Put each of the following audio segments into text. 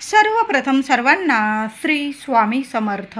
सर्वप्रथम सर्वांना श्री स्वामी समर्थ.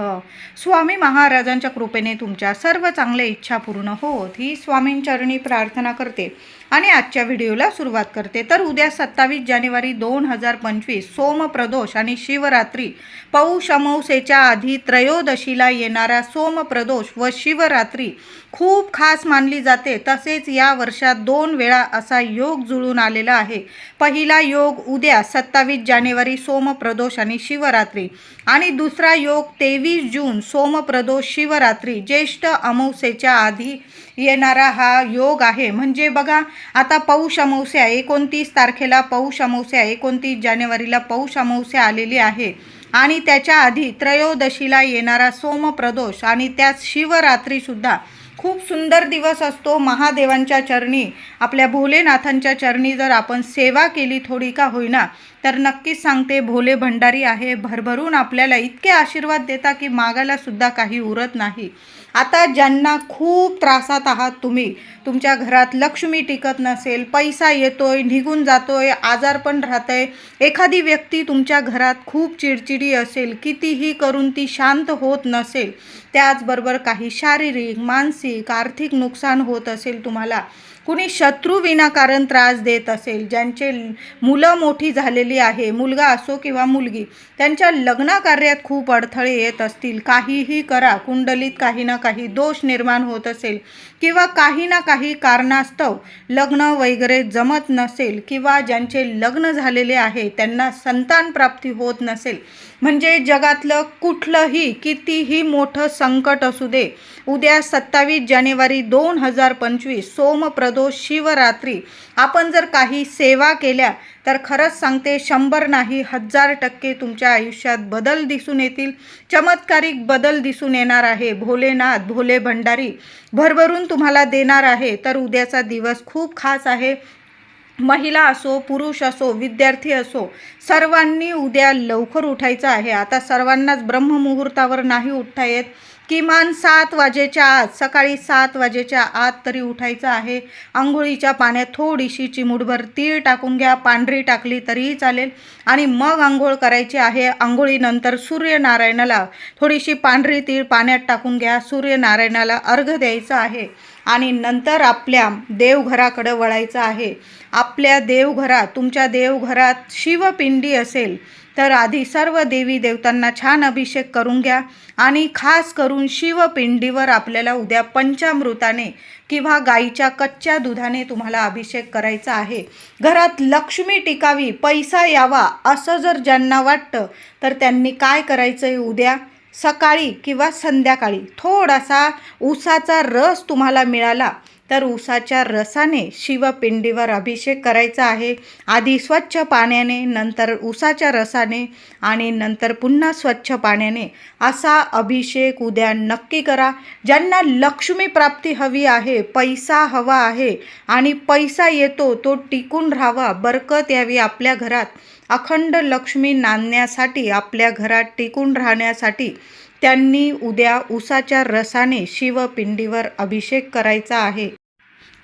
स्वामी महाराजांच्या कृपेने तुमच्या सर्व चांगल्या इच्छा पूर्ण होत. ही स्वामींचरणी प्रार्थना करते आणि आजच्या व्हिडिओला सुरुवात करते. तर उद्या सत्तावीस जानेवारी दोन हजार पंचवीस सोमप्रदोष आणि शिवरात्री पौष आधी त्रयोदशीला येणारा सोमप्रदोष व शिवरात्री खूप खास मानली जाते. तसेच या वर्षात दोन वेळा असा योग जुळून आलेला आहे. पहिला योग उद्या सत्तावीस जानेवारी सोम सोमप्रदोष आणि शिवरात्री. आणि दुसरा योग तेवीस जून सोमप्रदोष शिवरात्री. ज्येष्ठ अमावस्येच्या आधी येणारा हा योग आहे. म्हणजे बघा आता पौष अमावस्या एकोणतीस तारखेला पौष अमावस्या एकोणतीस जानेवारीला पौष अमावस्या आलेली आहे. आणि त्याच्या आधी त्रयोदशीला येणारा सोमप्रदोष आणि त्यात शिवरात्रीसुद्धा खूप सुंदर दिवस असतो. महादेवांच्या चरणी आपल्या भोलेनाथांच्या चरणी जर आपण सेवा केली थोडी का होईना तर नक्कीच सांगते भोले भंडारी आहे भरभरून आपल्याला इतके आशीर्वाद देता की मागायला सुद्धा काही उरत नाही. आता ज्यांना खूप त्रासात आहात तुम्ही तुमच्या घरात लक्ष्मी टिकत नसेल पैसा येतोय निघून जातोय आजारपण राहतंय एखादी व्यक्ती तुमच्या घरात खूप चिडचिडी असेल कितीही करून ती शांत होत नसेल त्याचबरोबर काही शारीरिक मानसिक आर्थिक नुकसान होत असेल तुम्हाला कुणी शत्रू विनाकारण त्रास देत असेल ज्यांचे मुलं मोठी झालेली आहे मुलगा असो किंवा मुलगी त्यांच्या लग्नकार्यात खूप अडथळे येत असतील काहीही करा कुंडलीत काही ना काही दोष निर्माण होत असेल किंवा काही ना काही कारणास्तव लग्न वगैरे जमत नसेल किंवा ज्यांचे लग्न झालेले आहे त्यांना संतान प्राप्ती होत नसेल म्हणजे जगातलं कुठलंही कितीही मोठं संकट असू दे उद्या सत्तावीस जानेवारी दोन हजार पंचवीस सोमप्रदोष शिवरात्री आपण जर काही सेवा केल्या तर खरंच सांगते शंभर नाही हजार टक्के तुमच्या आयुष्यात बदल दिसून येतील. चमत्कारिक बदल दिसून येणार आहे. भोलेनाथ भोले भंडारी भरभरून तुम्हाला देणार आहे. तर उद्याचा दिवस खूप खास आहे. महिला असो पुरुष असो विद्यार्थी असो सर्वांनी उद्या लवकर उठायचं आहे. आता सर्वांनाच ब्रह्ममुहूर्तावर नाही उठता येत. किमान सात वाजेच्या आत सकाळी सात वाजेच्या आत तरी उठायचं आहे. आंघोळीच्या पाण्यात थोडीशी चिमूटभर तीळ टाकून घ्या. पांढरी टाकली तरीही चालेल. आणि मग आंघोळ करायची आहे. आंघोळीनंतर सूर्यनारायणाला थोडीशी पांढरी तीळ पाण्यात टाकून घ्या. सूर्यनारायणाला अर्घ द्यायचं आहे. आणि नंतर आपल्या देवघराकडं वळायचं आहे. आपल्या देवघरात तुमच्या देवघरात शिवपिंडी असेल तर आधी सर्व देवी देवतांना छान अभिषेक करून घ्या आणि खास करून शिवपिंडीवर आपल्याला उद्या पंचामृताने किंवा गाईच्या कच्च्या दुधाने तुम्हाला अभिषेक करायचा आहे. घरात लक्ष्मी टिकावी पैसा यावा असं जर ज्यांना वाटतं तर त्यांनी काय करायचं आहे उद्या? सकाळी किंवा संध्याकाळी थोडासा ऊसाचा रस तुम्हाला मिळाला तर ऊसाच्या रसाने शिवपिंडीवर अभिषेक करायचा आहे. आधी स्वच्छ पाण्याने नंतर ऊसाच्या रसाने आणि नंतर पुन्हा स्वच्छ पाण्याने असा अभिषेक उद्या नक्की करा. ज्यांना लक्ष्मी प्राप्ती हवी आहे पैसा हवा आहे आणि पैसा येतो तो टिकून राहावा बरकत यावी आपल्या घरात. अखंड लक्ष्मी नांदण्यासाठी आपल्या घरात टिकून राहण्यासाठी त्यांनी उद्या उसाच्या रसाने शिवपिंडीवर अभिषेक करायचा आहे.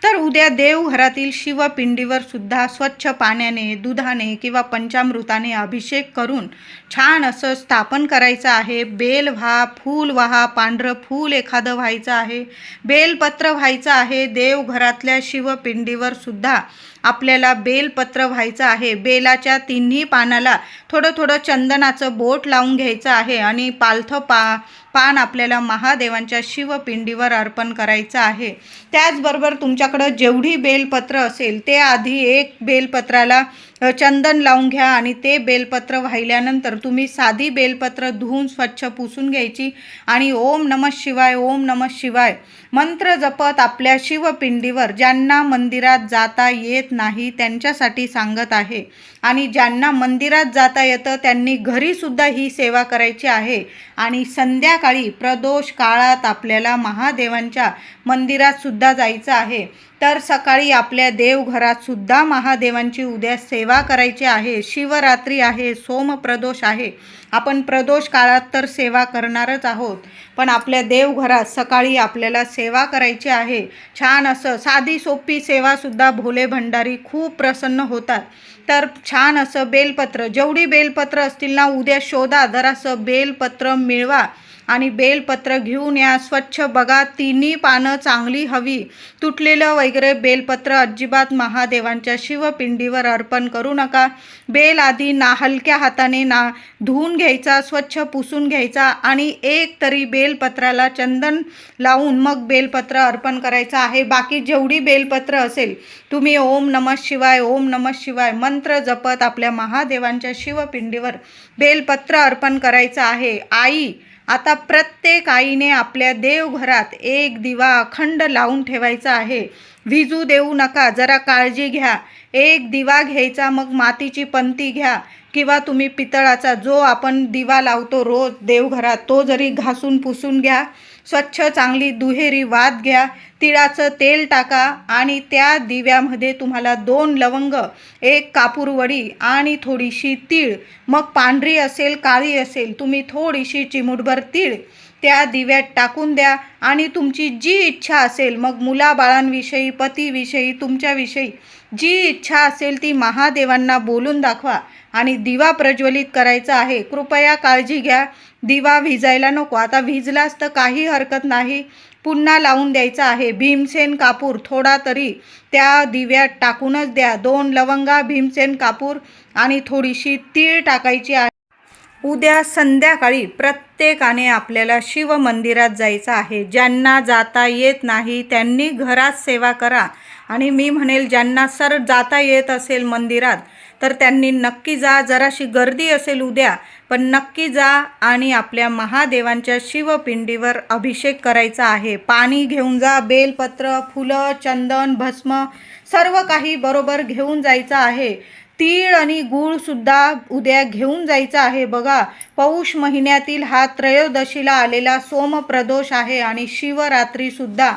तर उद्या देवघरातील शिवपिंडीवर सुद्धा स्वच्छ पाण्याने दुधाने किंवा पंचामृताने अभिषेक करून छान असं स्थापन करायचं आहे. बेल व्हा फूल व्हा पांढरं फूल एखादं व्हायचं आहे. बेलपत्र व्हायचं आहे. देवघरातल्या शिवपिंडीवर सुद्धा आपल्याला बेलपत्र व्हायचं आहे. बेलाच्या तिन्ही पानाला थोडं थोडं चंदनाचं बोट लावून घ्यायचं आहे आणि पालथं पा पान आपल्याला महादेवांच्या शिवपिंडीवर अर्पण करायचं आहे. त्याचबरोबर तुमच्याकडं जेवढी बेलपत्र असेल ते आधी एक बेलपत्राला चंदन लावून घ्या आणि ते बेलपत्र वाहिल्यानंतर तुम्ही साधी बेलपत्र धुवून स्वच्छ पुसून घ्यायची आणि ओम नम शिवाय ओम नम शिवाय मंत्र जपत आपल्या शिवपिंडीवर ज्यांना मंदिरात जाता येत नाही त्यांच्यासाठी सांगत आहे. आणि ज्यांना मंदिरात जाता येतं त्यांनी घरीसुद्धा ही सेवा करायची आहे. आणि संध्याकाळी प्रदोष काळात आपल्याला महादेवांच्या मंदिरातसुद्धा जायचं आहे. तर सकाळी आपल्या देवघरात सुद्धा महादेवांची उद्या सेवा करायची आहे. शिवरात्री आहे सोमप्रदोष आहे. आपण प्रदोष काळात तर सेवा करणारच आहोत. पण आपल्या देवघरात सकाळी आपल्याला सेवा करायची आहे. छान असं साधी सोपी सेवासुद्धा भोले भंडारी खूप प्रसन्न होतात. तर छान असं बेलपत्र जेवढी बेलपत्र असतील ना उद्या शोधा जरासं बेलपत्र मिळवा. आणि बेलपत्र घेऊन या. स्वच्छ बघा. तिन्ही पानं चांगली हवी. तुटलेलं वगैरे बेलपत्र अजिबात महादेवांच्या शिवपिंडीवर अर्पण करू नका. बेल आधी ना हलक्या हाताने ना धुवून घ्यायचा स्वच्छ पुसून घ्यायचा आणि एक तरी बेलपत्राला चंदन लावून मग बेलपत्र अर्पण करायचं आहे. बाकी जेवढी बेलपत्र असेल तुम्ही ओम नमः शिवाय ओम नमः शिवाय मंत्र जपत आपल्या महादेवांच्या शिवपिंडीवर बेलपत्र अर्पण करायचं आहे. आई आता प्रत्येक आईने आपल्या देवघरात एक दिवा अखंड लावून ठेवायचा आहे. विजू देऊ नका जरा काळजी घ्या. एक दिवा घ्यायचा मग मातीची पंती घ्या. किंवा तुम्ही पितळाचा जो आपण दिवा लावतो रोज देवघरात तो जरी घासून पुसून घ्या. स्वच्छ चांगली दुहेरी वात घ्या. तिळाचं तेल टाका आणि त्या दिव्यामध्ये तुम्हाला दोन लवंग एक कापूरवडी आणि थोडीशी तीळ. मग पांढरी असेल काळी असेल तुम्ही थोडीशी चिमूटभर तीळ. त्या दिव्यात टाकून द्या आणि तुमची जी इच्छा असेल मग मुलाबाळांविषयी पतीविषयी तुमच्याविषयी जी इच्छा असेल ती महादेवांना बोलून दाखवा आणि दिवा प्रज्वलित करायचा आहे. कृपया काळजी घ्या. दिवा विजायला नको. आता विजलाच तर काही हरकत नाही. पुन्हा लावून द्यायचा आहे. भीमसेन कापूर थोडा तरी त्या दिव्यात टाकूनच द्या. दोन लवंगा भीमसेन कापूर आणि थोडीशी तीळ टाकायची आहे. उद्या संध्याकाळी प्रत्येकाने आपल्याला शिव मंदिरात जायचं आहे. ज्यांना जाता येत नाही त्यांनी घरात सेवा करा. आणि मी म्हणेल ज्यांना सर जाता येत असेल मंदिरात तर त्यांनी नक्की जा. जराशी गर्दी असेल उद्या पण नक्की जा आणि आपल्या महादेवांच्या शिवपिंडीवर अभिषेक करायचा आहे. पाणी घेऊन जा बेलपत्र फुलं चंदन भस्म सर्व काही बरोबर घेऊन जायचं आहे. तीळ आणि गूळसुद्धा उद्या घेऊन जायचं आहे. बघा पौष महिन्यातील हा त्रयोदशीला आलेला सोमप्रदोष आहे आणि शिवरात्रीसुद्धा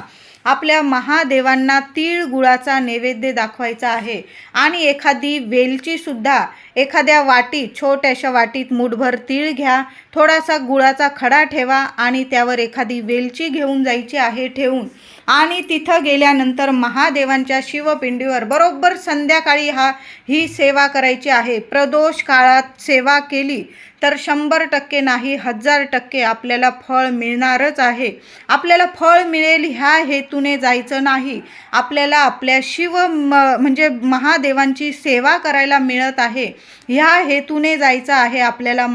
आपल्या महादेवांना तीळ गुळाचा नैवेद्य दाखवायचा आहे. आणि एखादी वेलचीसुद्धा एखाद्या वाटीत छोट्याशा वाटीत मुठभर तीळ घ्या. थोडासा गुळाचा खडा ठेवा आणि त्यावर एखादी वेलची घेऊन जायची आहे ठेवून. आणि तिथं गेल्यानंतर महादेवांच्या शिवपिंडीवर बरोबर संध्याकाळी हा ही सेवा करायची आहे. प्रदोष काळात सेवा केली. तर शंभर टक्के नाही हजार टक्के आपल्याला फळ मिळणारच आहे. आपल्याला फळ मिळेल ह्या हेतूने जायचं नाही. आपल्याला आपल्या शिव म म्हणजे महादेवांची सेवा करायला मिळत आहे. ह्या हेतूने जायचं आहे आपल्याला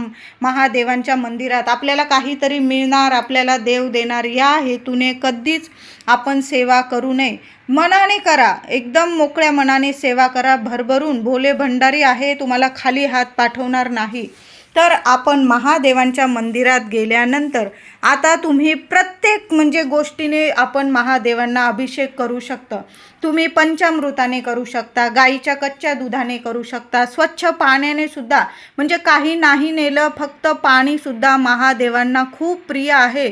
महादेवांच्या मंदिरात. आपल्याला काहीतरी मिळणार आपल्याला देव देणार या हेतूने कधीच आपण सेवा करू नये. मनाने करा एकदम मोकळ्या मनाने सेवा करा भरभरून. भोले भंडारी आहे तुम्हाला खाली हात पाठवणार नाही. तर आपण महादेवांच्या मंदिरात गेल्यानंतर आता तुम्ही प्रत्येक म्हणजे गोष्टीने आपण महादेवांना अभिषेक करू शकतं. तुम्ही पंचामृताने करू शकता गाईच्या कच्च्या दुधाने करू शकता स्वच्छ पाण्याने सुद्धा म्हणजे काही नाही नेलं फक्त पाणीसुद्धा महादेवांना खूप प्रिय आहे.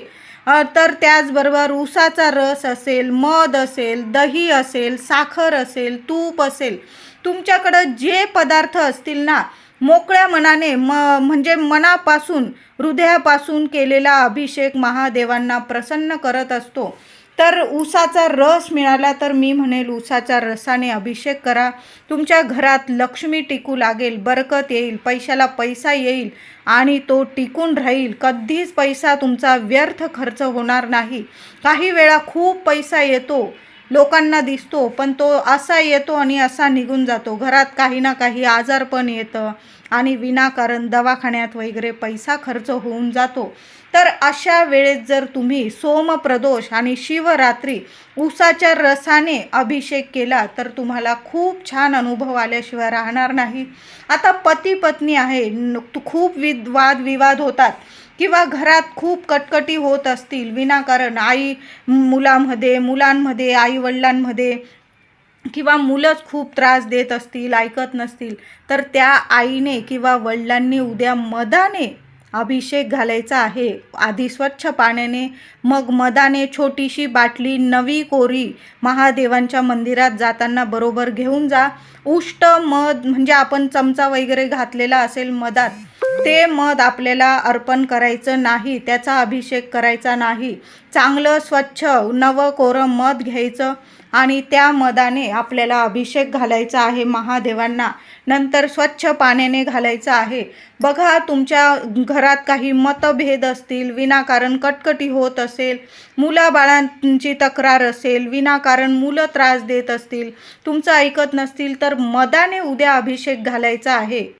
तर त्याचबरोबर उसाचा रस असेल मध असेल दही असेल साखर असेल तूप असेल तुमच्याकडं जे पदार्थ असतील ना मोकळ्या मनाने म म्हणजे मनापासून हृदयापासून केलेला अभिषेक महादेवांना प्रसन्न करत असतो. तर ऊसाचा रस मिळाला तर मी म्हणेल ऊसाच्या रसाने अभिषेक करा. तुमच्या घरात लक्ष्मी टिकू लागेल बरकत येईल पैशाला पैसा येईल आणि तो टिकून राहील. कधीच पैसा तुमचा व्यर्थ खर्च होणार नाही. काही वेळा खूप पैसा येतो लोकांना दिसतो पण तो असा येतो आणि असा निघून जातो. घरात काही ना काही आजारपण येतं. आणि विनाकारण दवाखान्यात वगैरे पैसा खर्च होऊन जातो. तर अशा वेळेस जर तुम्ही सोमप्रदोष आणि शिवरात्री ऊसाच्या रसाने अभिषेक केला तर तुम्हाला खूप छान अनुभव आल्याशिवाय राहणार नाही. आता पती पत्नी आहे न- खूप विद वादविवाद होतात किंवा घरात खूप कटकटी होत असतील विनाकारण आई मुलामध्ये मुलांमध्ये आई वडिलांमध्ये किंवा मुलंच खूप त्रास देत असतील ऐकत नसतील तर त्या आईने किंवा वडिलांनी उद्या मदाने अभिषेक घालायचा आहे. आधी स्वच्छ पाण्याने मग मदाने छोटीशी बाटली नवी कोरी महादेवांच्या मंदिरात जाताना बरोबर घेऊन जा. उष्ट मध म्हणजे आपण चमचा वगैरे घातलेला असेल मधात ते मध आपल्याला अर्पण करायचं नाही त्याचा अभिषेक करायचा नाही. चांगलं स्वच्छ नवं कोरं मध घ्यायचं. आणि त्या मदाने आपल्याला अभिषेक घालायचा आहे महादेवांना. नंतर स्वच्छ पाण्याने घालायचं आहे. बघा तुमच्या घरात काही मतभेद असतील विनाकारण कटकटी होत असेल मुलाबाळांची तक्रार असेल विनाकारण मुलं त्रास देत असतील तुमचं ऐकत नसतील तर मदाने उद्या अभिषेक घालायचा आहे.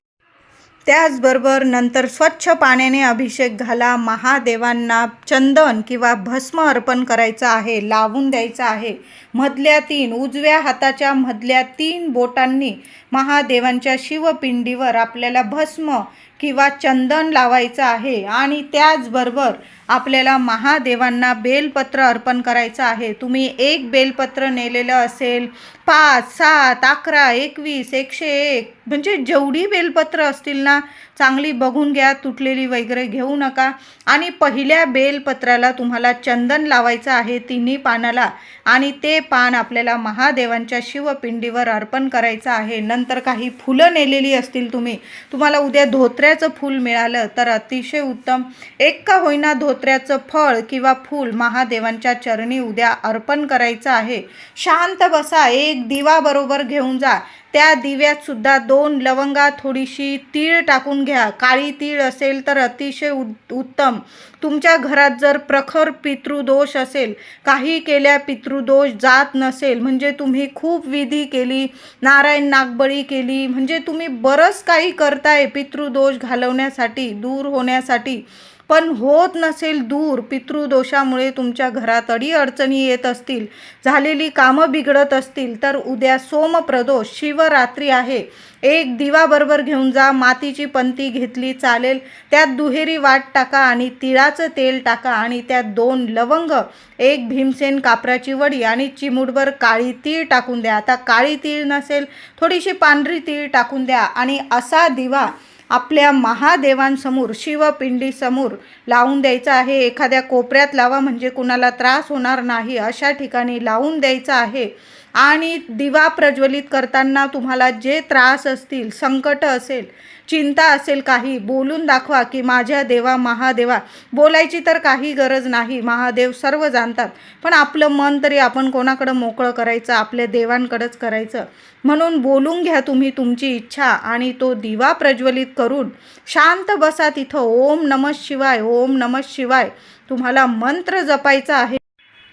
त्याचबरोबर नंतर स्वच्छ पाण्याने अभिषेक घाला महादेवांना चंदन किंवा भस्म अर्पण करायचं आहे लावून द्यायचं आहे. मधल्या तीन उजव्या हाताच्या मधल्या तीन बोटांनी महादेवांच्या शिवपिंडीवर आपल्याला भस्म किंवा चंदन लावायचं आहे आणि त्याचबरोबर आपल्याला महादेवांना बेलपत्र अर्पण करायचं आहे. तुम्ही एक बेलपत्र नेलेलं असेल पाच सात अकरा एकवीस एकशे एक म्हणजे जेवढी बेलपत्र असतील ना चांगली बघून घ्या तुटलेली वगैरे घेऊ नका. आणि पहिल्या बेलपत्राला तुम्हाला चंदन लावायचं आहे तिन्ही पानाला. आणि ते पान आपल्याला महादेवांच्या शिवपिंडीवर अर्पण करायचं आहे. नंतर काही फुलं नेलेली असतील तुम्ही. तुम्हाला उद्या धोत्र्याचं फूल मिळालं तर अतिशय उत्तम. एक का होईना धोत्र्याचं फळ किंवा फूल महादेवांच्या चरणी उद्या अर्पण करायचं आहे. शांत बसा एक दिवा बरोबर घेऊन जा. त्या दिव्यात सुद्धा दोन लवंगा थोडीशी तीळ टाकून घ्या. काळी तीळ असेल तर अतिशय उत उत्तम. तुमच्या घरात जर प्रखर पितृदोष असेल काही केल्या पितृदोष जात नसेल म्हणजे तुम्ही खूप विधी केली नारायण नागबळी केली म्हणजे तुम्ही बरंच काही करताय पितृदोष घालवण्यासाठी दूर होण्यासाठी. पण होत नसेल दूर पितृदोषामुळे तुमच्या घरात अडीअडचणी येत असतील झालेली कामं बिघडत असतील तर उद्या सोमप्रदोष शिवरात्री आहे. एक दिवा बरोबर घेऊन जा मातीची पंती घेतली चालेल त्यात दुहेरी वाट टाका आणि तिळाचं तेल टाका आणि त्यात दोन लवंग एक भीमसेन कापराची वडी आणि चिमूटभर काळी तीळ टाकून द्या. आता काळी तीळ नसेल थोडीशी पांढरी तीळ टाकून द्या आणि असा दिवा आपल्या महादेवांसमोर शिवपिंडीसमोर लावून द्यायचा आहे. एखाद्या कोपऱ्यात लावा म्हणजे कुणाला त्रास होणार नाही. अशा ठिकाणी लावून द्यायचा आहे. आणि दिवा प्रज्वलित करताना तुम्हाला जे त्रास असतील संकट असेल चिंता असेल काही बोलून दाखवा की माझ्या देवा महादेवा. बोलायची तर काही गरज नाही महादेव सर्व जाणतात. पण आपलं मन तरी आपण कोणाकडं मोकळं करायचं आपल्या देवांकडंच करायचं. म्हणून बोलून घ्या तुम्ही तुमची इच्छा आणि तो दिवा प्रज्वलित करून शांत बसा तिथं. ओम नमः शिवाय ओम नमः शिवाय. तुम्हाला मंत्र जपायचा आहे.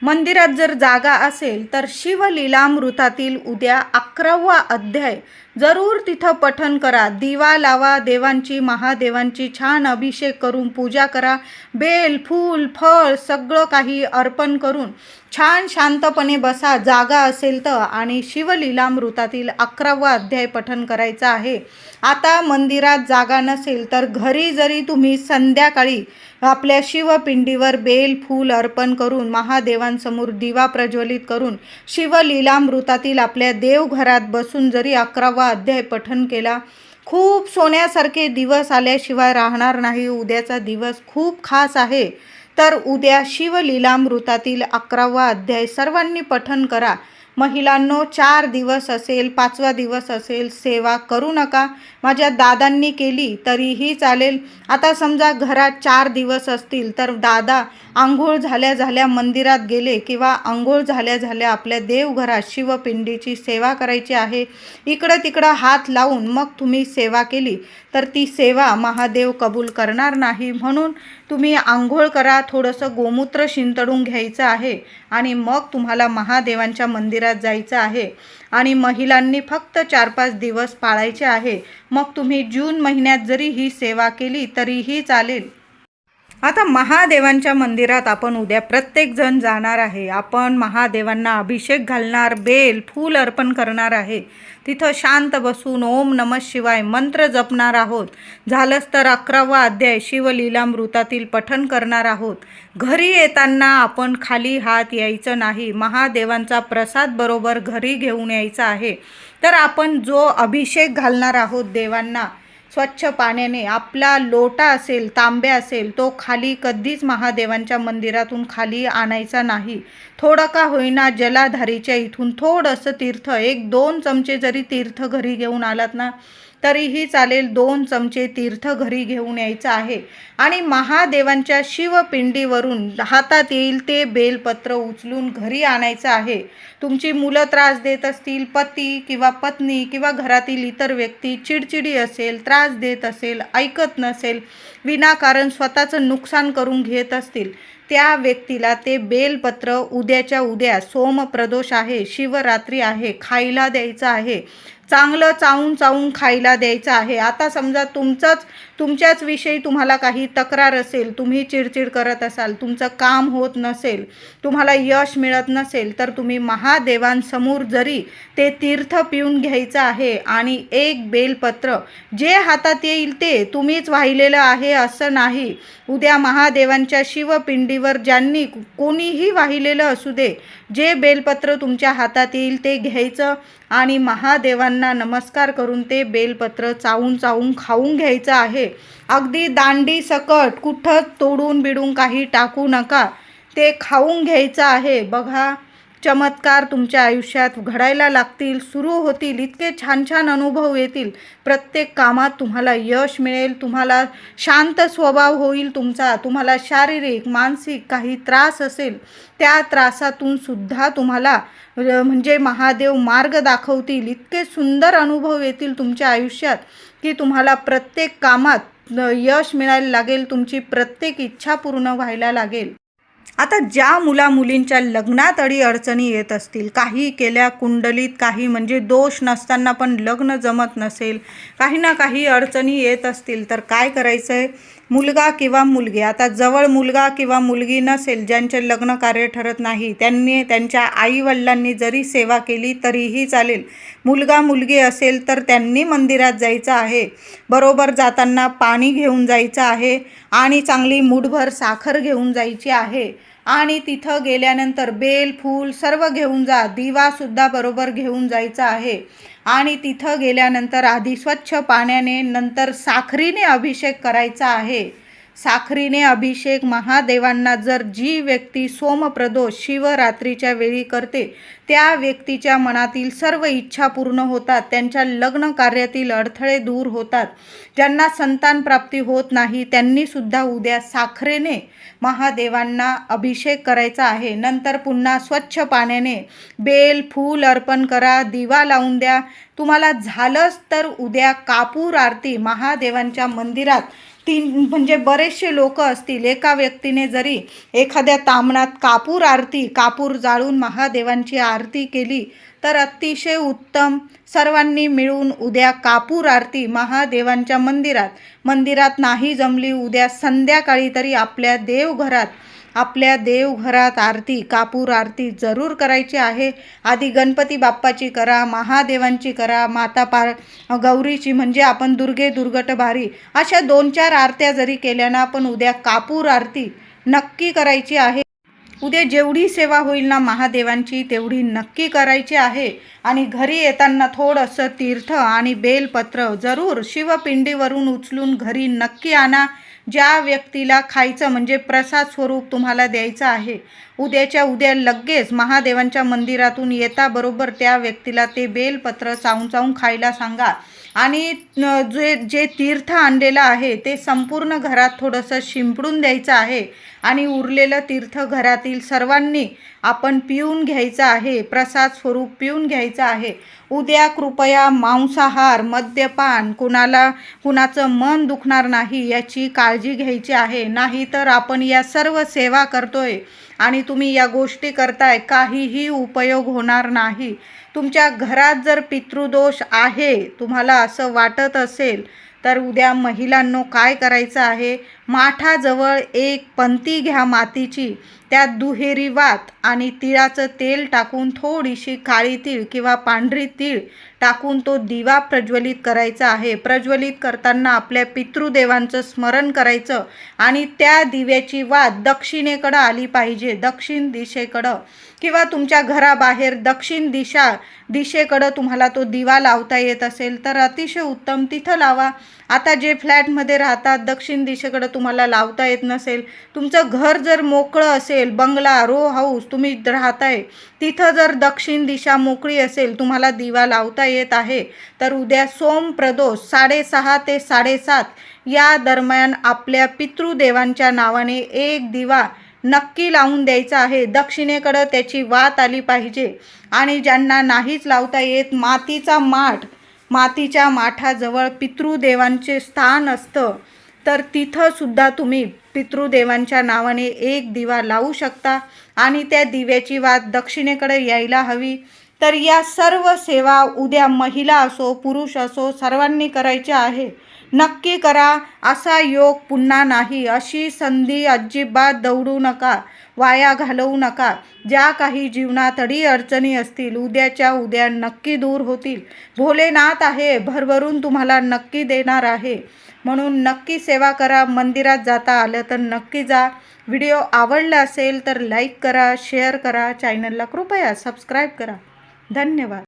मंदिरात जर जागा असेल तर शिवलीलामृतातील उद्या अकरावा अध्याय. जरूर तिथं पठन करा. दिवा लावा देवांची महादेवांची छान अभिषेक करून पूजा करा. बेल फूल फळ सगळं काही अर्पण करून छान शांतपणे बसा जागा असेल तर. आणि शिवलीलामृतातील अकरावा अध्याय पठन करायचा आहे. आता मंदिरात जागा नसेल तर घरी जरी तुम्ही संध्याकाळी आपल्या शिवपिंडीवर बेल फूल अर्पण करून महादेवांसमोर दिवा प्रज्वलित करून शिवलीलामृतातील आपल्या देवघरात बसून जरी अकरावा अध्याय पठन केला खूप सोन्यासारखे दिवस आल्याशिवाय राहणार नाही. उद्याचा दिवस खूप खास आहे. तर उद्या शिवलीलामृतातील अकरावा अध्याय सर्वांनी पठन करा. महिलांनो चार दिवस असेल पाचवा दिवस असेल सेवा करू नका. माझ्या दादांनी केली तरीही चालेल. आता समजा घरात चार दिवस असतील तर दादा आंघोळ झाल्या झाल्या मंदिरात गेले किंवा आंघोळ झाल्या झाल्या आपल्या देवघरात शिवपिंडीची सेवा करायची आहे. इकडं तिकडं हात लावून मग तुम्ही सेवा केली तर ती सेवा महादेव कबूल करणार नाही म्हणून तुम्ही आंघोळ करा थोडंसं गोमूत्र शिंतडून घ्यायचं आहे आणि मग तुम्हाला महादेवांच्या मंदिरात जायचं आहे. आणि महिलांनी फक्त चार पाच दिवस पाळायचे आहे. मग तुम्ही जून महिन्यात जरी ही सेवा केली तरीही चालेल. आता महादेवांच्या मंदिरात आपण उद्या प्रत्येकजण जाणार आहे. आपण महादेवांना अभिषेक घालणार बेल फूल अर्पण करणार आहे. तिथं शांत बसून ओम नमः शिवाय मंत्र जपणार आहोत. झालंच तर अकरावा अध्याय शिवलीलामृतातील पठन करणार आहोत. घरी येताना आपण खाली हात यायचं नाही. महादेवांचा प्रसाद बरोबर घरी घेऊन यायचा आहे. तर आपण जो अभिषेक घालणार आहोत देवांना स्वच्छ पाण्याने आपला लोटा असेल तांब्या असेल तो खाली कधीच महादेवांच्या मंदिरातून खाली आणायचा नाही. थोडं का होईना जलाधारीच्या इथून थोडंसं तीर्थ एक दोन चमचे जरी तीर्थ घरी घेऊन आलात ना तरीही चालेल दोन चमचे तीर्थ घरी घेऊन यायचं आहे. आणि महादेवांच्या शिवपिंडीवरून हातात येईल ते बेलपत्र उचलून घरी आणायचं आहे. तुमची मुलं त्रास देत असतील पती किंवा पत्नी किंवा घरातील इतर व्यक्ती चिडचिडी असेल त्रास देत असेल ऐकत नसेल विनाकारण स्वतःचं नुकसान करून घेत असतील त्या व्यक्तीला ते बेलपत्र उद्याच्या उद्या सोमप्रदोष आहे शिवरात्री आहे खायला द्यायचं आहे. चांगलं चावून चावून खायला द्यायचं आहे. आता समजा तुमचंच तुमच्याच विषयी तुम्हाला काही तक्रार असेल तुम्ही चिडचिड करत असाल तुमचं काम होत नसेल तुम्हाला यश मिळत नसेल तर तुम्ही महादेवांसमोर जरी ते तीर्थ पिऊन घ्यायचं आहे आणि एक बेलपत्र. जे हातात येईल ते तुम्हीच वाहिलेलं आहे असं नाही. उद्या महादेवांच्या शिवपिंडीवर ज्यांनी कोणीही वाहिलेलं असू दे जे बेलपत्र तुमच्या हातात येईल ते घ्यायचं आणि महादेवांना नमस्कार करून ते बेलपत्र चावून चावून खाऊन घ्यायचं आहे. अगदी दांडी सकट कुठं तोडून बिडून काही टाकू नका. ते खाऊन घ्यायचं आहे. बघा चमत्कार तुमच्या आयुष्यात घडायला लागतील सुरू होतील इतके छान छान अनुभव येतील. प्रत्येक कामात तुम्हाला यश मिळेल तुम्हाला शांत स्वभाव होईल तुमचा तुम्हाला शारीरिक मानसिक काही त्रास असेल त्या त्रासातून सुद्धा तुम्हाला म्हणजे महादेव मार्ग दाखवतील. इतके सुंदर अनुभव येतील तुमच्या आयुष्यात की तुम्हाला प्रत्येक कामात यश मिळायला लागेल तुमची प्रत्येक इच्छा पूर्ण व्हायला लागेल. आता ज्या मुला मुलींच्या लग्नात अडी अडचणी येत असतील काही केल्या कुंडलीत काही म्हणजे दोष नसताना पण लग्न जमत नसेल काही ना काही अडचणी येत असतील तर काय करायचं आहे मुलगा किंवा मुलगी. आता जवळ मुलगा किंवा मुलगी नसेल ज्यांचे लग्न कार्य ठरत नाही त्यांनी त्यांच्या आईवडिलांनी जरी सेवा केली तरीही चालेल. मुलगा मुलगी असेल तर त्यांनी मंदिरात जायचं आहे. बरोबर जाताना पाणी घेऊन जायचं आहे आणि चांगली मूठभर साखर घेऊन जायची आहे. आणि तिथं गेल्यानंतर बेल फूल सर्व घेऊन जा दिवासुद्धा बरोबर घेऊन जायचा आहे. आणि तिथं गेल्यानंतर आधी स्वच्छ पाण्याने नंतर साखरीने अभिषेक करायचा आहे. साखरीने अभिषेक महादेवांना जर जी व्यक्ती सोमप्रदोष शिवरात्रीच्या वेळी करते त्या व्यक्तीच्या मनातील सर्व इच्छा पूर्ण होतात त्यांच्या लग्न कार्यातील अडथळे दूर होतात. ज्यांना संतान प्राप्ती होत नाही त्यांनीसुद्धा उद्या साखरेने महादेवांना अभिषेक करायचा आहे. नंतर पुन्हा स्वच्छ पाण्याने बेल फूल अर्पण करा दिवा लावून द्या. तुम्हाला झालंच तर उद्या कापूर आरती महादेवांच्या मंदिरात तीन म्हणजे बरेचसे लोक असतील एका व्यक्तीने जरी एखाद्या तामणात कापूर आरती कापूर जाळून महादेवांची आरती केली तर अतिशय उत्तम सर्वांनी मिळून उद्या कापूर आरती महादेवांच्या मंदिरात. मंदिरात नाही जमली उद्या संध्याकाळी तरी आपल्या देवघरात आपल्या देवघरात आरती कापूर आरती जरूर करायची आहे. आधी गणपती बाप्पाची करा महादेवांची करा माता पार गौरीची म्हणजे आपण दुर्गे दुर्गट भारी अशा दोन चार आरत्या जरी केल्या ना आपण उद्या कापूर आरती नक्की करायची आहे. उद्या जेवढी सेवा होईल ना महादेवांची तेवढी नक्की करायची आहे. आणि घरी येताना थोडंसं तीर्थ आणि बेलपत्र जरूर शिवपिंडीवरून उचलून घरी नक्की आणा. ज्या व्यक्तीला खायचं म्हणजे प्रसाद स्वरूप तुम्हाला द्यायचं आहे उद्याच्या उद्या लगेच महादेवांच्या मंदिरातून येता बरोबर त्या व्यक्तीला ते बेलपत्र चावून चावून खायला सांगा. आणि जे जे तीर्थ आणलेलं आहे ते संपूर्ण घरात थोडंसं शिंपडून द्यायचं आहे. आणि उरलेलं तीर्थ घरातील सर्वांनी आपण पिऊन घ्यायचं आहे प्रसाद स्वरूप पिऊन घ्यायचं आहे. उद्या कृपया मांसाहार मद्यपान कुणाला कुणाचं मन दुखणार नाही याची काळजी घ्यायची आहे. नाही तर आपण या सर्व सेवा करतोय आणि तुम्ही या गोष्टी करताय काहीही उपयोग होणार नाही. तुमच्या घरात जर पितृदोष आहे तुम्हाला असं वाटत असेल तर उद्या महिलांनो काय करायचं आहे? माठाजवळ एक पंती घ्या मातीची. त्यात दुहेरी वात आणि तिळाचं तेल टाकून थोडीशी काळी तीळ किंवा पांढरी तीळ टाकून तो दिवा प्रज्वलित करायचा आहे. प्रज्वलित करताना आपल्या पितृदेवांचं स्मरण करायचं आणि त्या दिव्याची वाद दक्षिणेकडं आली पाहिजे. दक्षिण दिशेकडं. किंवा तुमच्या घराबाहेर दक्षिण दिशा दिशेकडं तुम्हाला तो दिवा लावता येत असेल तर अतिशय उत्तम. तिथं लावा. आता जे फ्लॅटमध्ये राहतात दक्षिण दिशेकडं तुम्हाला लावता येत नसेल. तुमचं घर जर मोकळं असेल बंगला रो हाऊस तुम्ही राहताय तिथं जर दक्षिण दिशा मोकळी असेल तुम्हाला दिवा लावता येत आहे. तर उद्या सोम प्रदोष साडेसहा ते साडेसात या दरम्यान आपल्या पितृदेवांच्या नावाने एक दिवा नक्की लावून द्यायचा आहे. दक्षिणेकडं त्याची वात आली पाहिजे आणि ज्यांना नाहीच लावता येत मातीचा माठ मातीच्या माठाजवळ पितृदेवांचे स्थान असतं तर तिथंसुद्धा तुम्ही पितृदेवांच्या नावाने एक दिवा लावू शकता आणि त्या दिव्याची वात दक्षिणेकडे यायला हवी. तर या सर्व सेवा उद्या महिला असो पुरुष असो सर्वांनी करायच्या आहे. नक्की करा असा योग पुन्हा नाही. अशी संधी अजिबात दौडू नका वाया घालवू नका. ज्या काही जीवनात अडी अडचणी असतील उद्याच्या उद्या नक्की दूर होतील. भोलेनाथ आहे भरभरून तुम्हाला नक्की देणार आहे. म्हणून नक्की सेवा करा मंदिरात जाता आलं तर नक्की जा. व्हिडिओ आवडला असेल तर लाईक करा शेअर करा चॅनलला कृपया सबस्क्राईब करा. धन्यवाद.